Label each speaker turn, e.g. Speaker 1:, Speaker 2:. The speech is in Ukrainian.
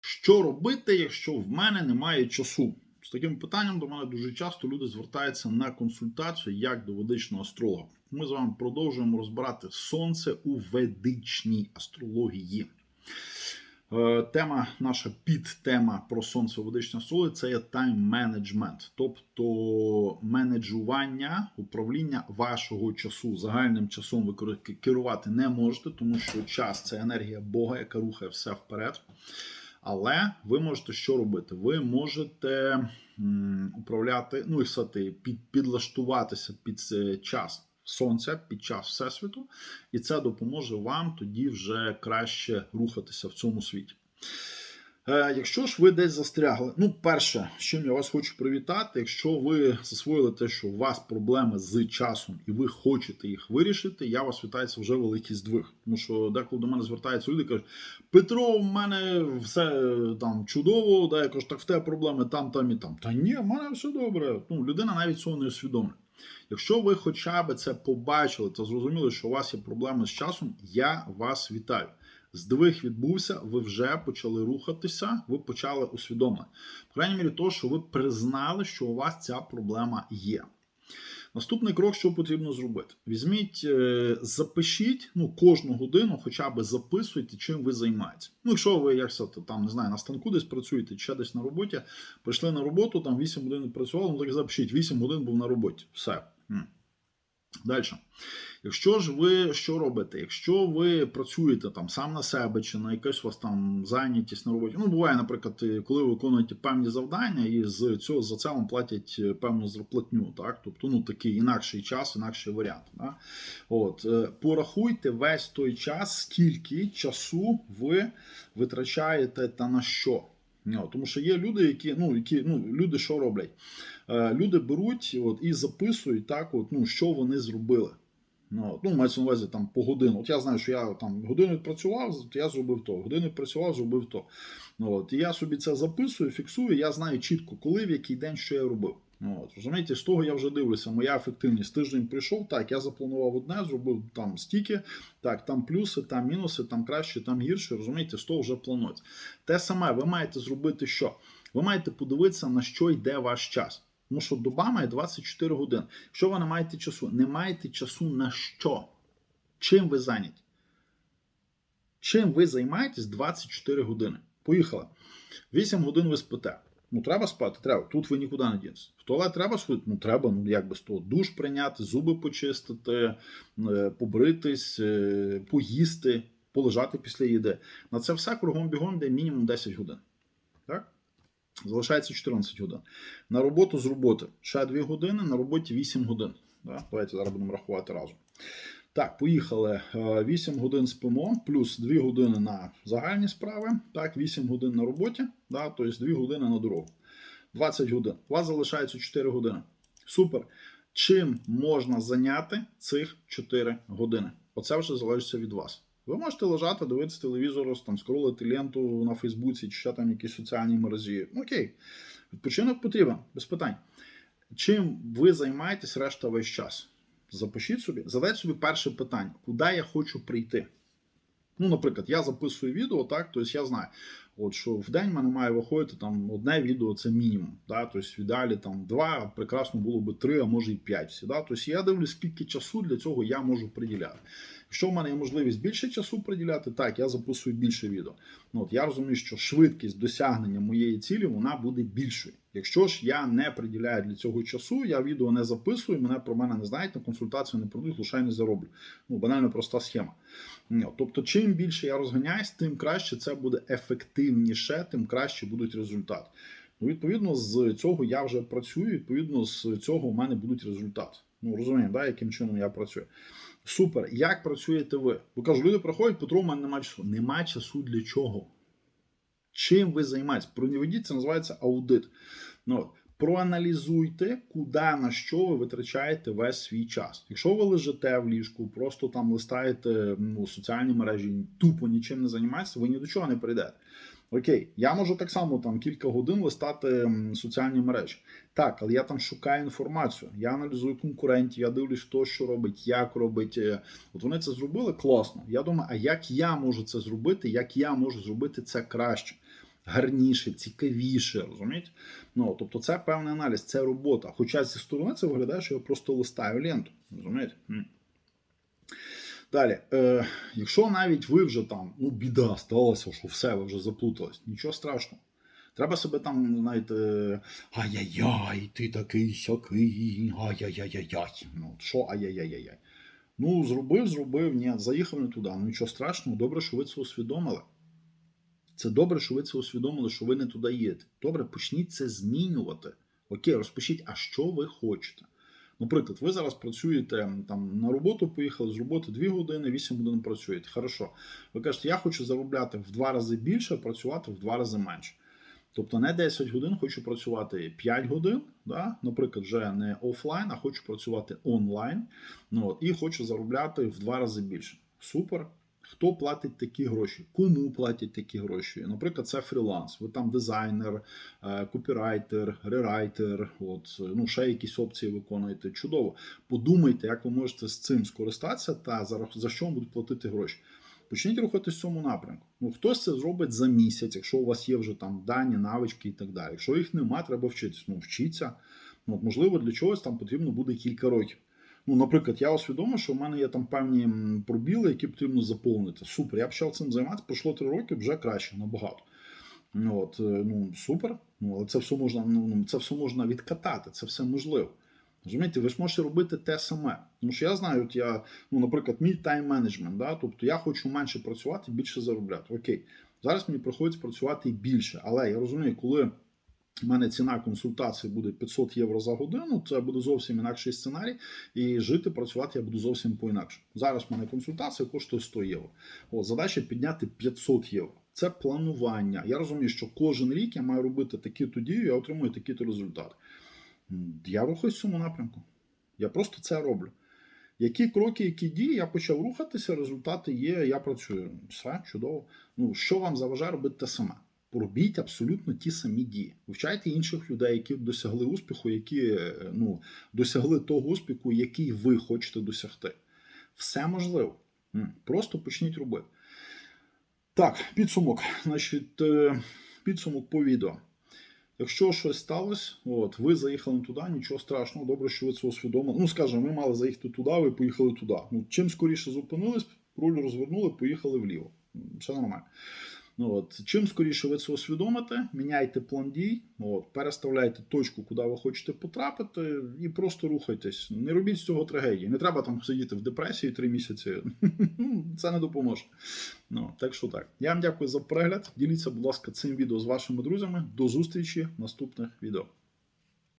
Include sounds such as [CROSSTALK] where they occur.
Speaker 1: Що робити, якщо в мене немає часу? З таким питанням до мене дуже часто люди звертаються на консультацію як до ведичного астролога. Ми з вами продовжуємо розбирати сонце у ведичній астрології. Е, Тема, наша підтема про сонце у ведичній астрології це є тайм-менеджмент, тобто менеджування, управління вашого часу. Загальним часом ви керувати не можете, тому що час це енергія Бога, яка рухає все вперед. Але ви можете що робити? Ви можете управляти, ну і сати, під, підлаштуватися під е, час сонця, під час всесвіту, і це допоможе вам тоді вже краще рухатися в цьому світі. Е, Якщо ж ви десь застрягли, ну, перше, з чим я вас хочу привітати, якщо ви засвоїли те, що у вас проблеми з часом і ви хочете їх вирішити, я вас вітаю, це вже великий здвиг. Тому що деколи до мене звертаються люди кажуть, Петро, в мене все е, там чудово, да, я так в тебе проблеми там, там і там. Та ні, в мене все добре. Ну, людина навіть цього не усвідомлює. Якщо ви хоча б це побачили та зрозуміли, що у вас є проблеми з часом, я вас вітаю. Здвиг відбувся, ви вже почали рухатися, ви почали усвідомлення. В крайній мірі, того, що ви признали, що у вас ця проблема є. Наступний крок, що потрібно зробити: візьміть, е, запишіть ну, кожну годину, хоча б записуйте, чим ви займаєтесь. Ну, якщо ви як там не знаю, на станку десь працюєте, ще десь на роботі, прийшли на роботу, там 8 годин працювали, ну так запишіть, 8 годин був на роботі. Все. Далі. Якщо ж ви що робите? Якщо ви працюєте там сам на себе, чи на якась у вас там зайнятість на роботі, ну буває, наприклад, коли ви виконуєте певні завдання, і з цього за це вам платять е, певну зарплатню, так? Тобто, ну такий інакший час, інакший варіант. Да? От, е, порахуйте весь той час, скільки часу ви витрачаєте та на що. Тому що є люди, які ну які ну люди що роблять? Е, люди беруть от, і записують так, от, ну, що вони зробили. Ну, ну, мається на увазі там по годину. От я знаю, що я там годину відпрацював, я зробив то. Годину відпрацював, зробив то. Ну, от, і я собі це записую, фіксую, я знаю чітко, коли, в який день, що я робив. Ну, от, розумієте, з того я вже дивлюся, моя ефективність. Тиждень прийшов, так, я запланував одне, зробив там стільки, так, там плюси, там мінуси, там краще, там гірше. Розумієте, з того вже планується. Те саме, ви маєте зробити що? Ви маєте подивитися, на що йде ваш час. Тому що доба має 24 години. Якщо ви не маєте часу, не маєте часу на що? Чим ви зайняті? Чим ви займаєтесь 24 години? Поїхали. 8 годин ви спите. Ну, треба спати, треба. Тут ви нікуди не дінетесь. В туалет треба сходити? Ну, треба, ну як без того. Душ прийняти, зуби почистити, е, побритись, е, поїсти, полежати після їди. На це все кругом бігом йде мінімум 10 годин. Так? Залишається 14 годин. На роботу з роботи ще 2 години, на роботі 8 годин. Да? Давайте зараз будемо рахувати разом. Так, поїхали. Е, 8 годин спимо, плюс 2 години на загальні справи. Так, 8 годин на роботі, да, тобто 2 години на дорогу. 20 годин. У вас залишається 4 години. Супер. Чим можна зайняти цих 4 години? Оце вже залежить від вас. Ви можете лежати, дивитися телевізор, там, скролити ленту на Фейсбуці, чи ще там якісь соціальні мережі. Ну, Окей, відпочинок потрібен, без питань. Чим ви займаєтесь решта весь час? Запишіть собі, задайте собі перше питання, куди я хочу прийти. Ну, наприклад, я записую відео, так, тобто я знаю, от, що в день в мене має виходити там одне відео, це мінімум. Да, тобто в ідеалі там два, а прекрасно було би три, а може і п'ять. всі, Да? Тобто я дивлюсь, скільки часу для цього я можу приділяти. Якщо в мене є можливість більше часу приділяти, так, я записую більше відео. Ну, от, я розумію, що швидкість досягнення моєї цілі вона буде більшою. Якщо ж я не приділяю для цього часу, я відео не записую, мене про мене не знають, на консультацію не придуть, грошей не зароблю. Ну, банально проста схема. Тобто, чим більше я розганяюсь, тим краще це буде ефективніше, тим краще будуть результати. Ну, відповідно, з цього я вже працюю, відповідно, з цього у мене будуть результати. Ну, розуміємо, да, яким чином я працюю. Супер. Як працюєте ви? Бо кажу, люди приходять, Петро, у мене немає часу. Нема часу для чого? Чим ви займаєтесь? Проведіть, це називається аудит. Ну, от, проаналізуйте, куди на що ви витрачаєте весь свій час. Якщо ви лежите в ліжку, просто там листаєте ну, соціальні мережі, тупо нічим не займаєтесь, ви ні до чого не прийдете. Окей, я можу так само там кілька годин листати соціальні мережі. Так, але я там шукаю інформацію, я аналізую конкурентів, я дивлюсь, хто що робить, як робить. Е, От вони це зробили класно. Я думаю, а як я можу це зробити, як я можу зробити це краще? гарніше, цікавіше, розумієте? Ну, тобто це певний аналіз, це робота. Хоча зі сторони це виглядає, що я просто листаю ленту. Розумієте? Далі, е, якщо навіть ви вже там, ну, біда сталася, що все, ви вже заплутались, нічого страшного. Треба себе там, знаєте, ай-яй-яй, ти такий сякий, ай-яй-яй-яй. Ну, що ай-яй-яй-яй? Ну, зробив, зробив, ні, заїхав не туди. Ну нічого страшного, добре, що ви це усвідомили. Це добре, що ви це усвідомили, що ви не туди їдете. Добре, почніть це змінювати. Окей, розпишіть, а що ви хочете. Наприклад, ви зараз працюєте там на роботу, поїхали з роботи 2 години, 8 годин працюєте. Хорошо. Ви кажете, я хочу заробляти в 2 рази більше, а працювати в 2 рази менше. Тобто не 10 годин, хочу працювати 5 годин, да? наприклад, вже не офлайн, а хочу працювати онлайн. Ну, от, і хочу заробляти в 2 рази більше. Супер. Хто платить такі гроші? Кому платять такі гроші? Наприклад, це фріланс. Ви там дизайнер, е, копірайтер, рерайтер, от, ну, ще якісь опції виконуєте. Чудово. Подумайте, як ви можете з цим скористатися та за, за що будуть платити гроші. Почніть рухатись в цьому напрямку. Ну, хтось це зробить за місяць, якщо у вас є вже там дані, навички і так далі. Якщо їх нема, треба вчитися. Ну, вчіться. Ну, можливо, для чогось там потрібно буде кілька років. Ну, наприклад, я усвідомив, що в мене є там певні пробіли, які потрібно заповнити. Супер, я почав цим займатися, пройшло три роки, вже краще, набагато. Ну, от, е, ну, супер. Ну, але це все можна, ну, ну, це все можна відкатати, це все можливо. Розумієте, ви ж можете робити те саме. Тому що я знаю, от я, ну, наприклад, мій тайм-менеджмент, да? тобто я хочу менше працювати, більше заробляти. Окей, зараз мені приходиться працювати і більше, але я розумію, коли в мене ціна консультації буде 500 євро за годину, це буде зовсім інакший сценарій, і жити, працювати я буду зовсім по-інакше. Зараз в мене консультація коштує 100 євро. От, задача підняти 500 євро. Це планування. Я розумію, що кожен рік я маю робити такі-то дії, я отримую такі-то результати. Я рухаюсь в цьому напрямку. Я просто це роблю. Які кроки, які дії, я почав рухатися, результати є, я працюю. Все чудово. Ну, що вам заважає робити те саме? Робіть абсолютно ті самі дії. Вивчайте інших людей, які досягли успіху, які е, ну, досягли того успіху, який ви хочете досягти. Все можливо. Просто почніть робити. Так, підсумок. Значить, е, підсумок по відео. Якщо щось сталося, от ви заїхали туди, нічого страшного, добре, що ви це усвідомили. Ну, скажімо, ми мали заїхати туди, ви поїхали туди. Ну, чим скоріше зупинились, руль розвернули, поїхали вліво. Все нормально. Ну, от. Чим скоріше ви це усвідомите, міняйте план дій, от, переставляйте точку, куди ви хочете потрапити, і просто рухайтесь. Не робіть з цього трагедії. Не треба там сидіти в депресії три місяці. [LAUGHS] Це не допоможе. Ну, так що так. Я вам дякую за перегляд. Діліться, будь ласка, цим відео з вашими друзями. До зустрічі в наступних відео.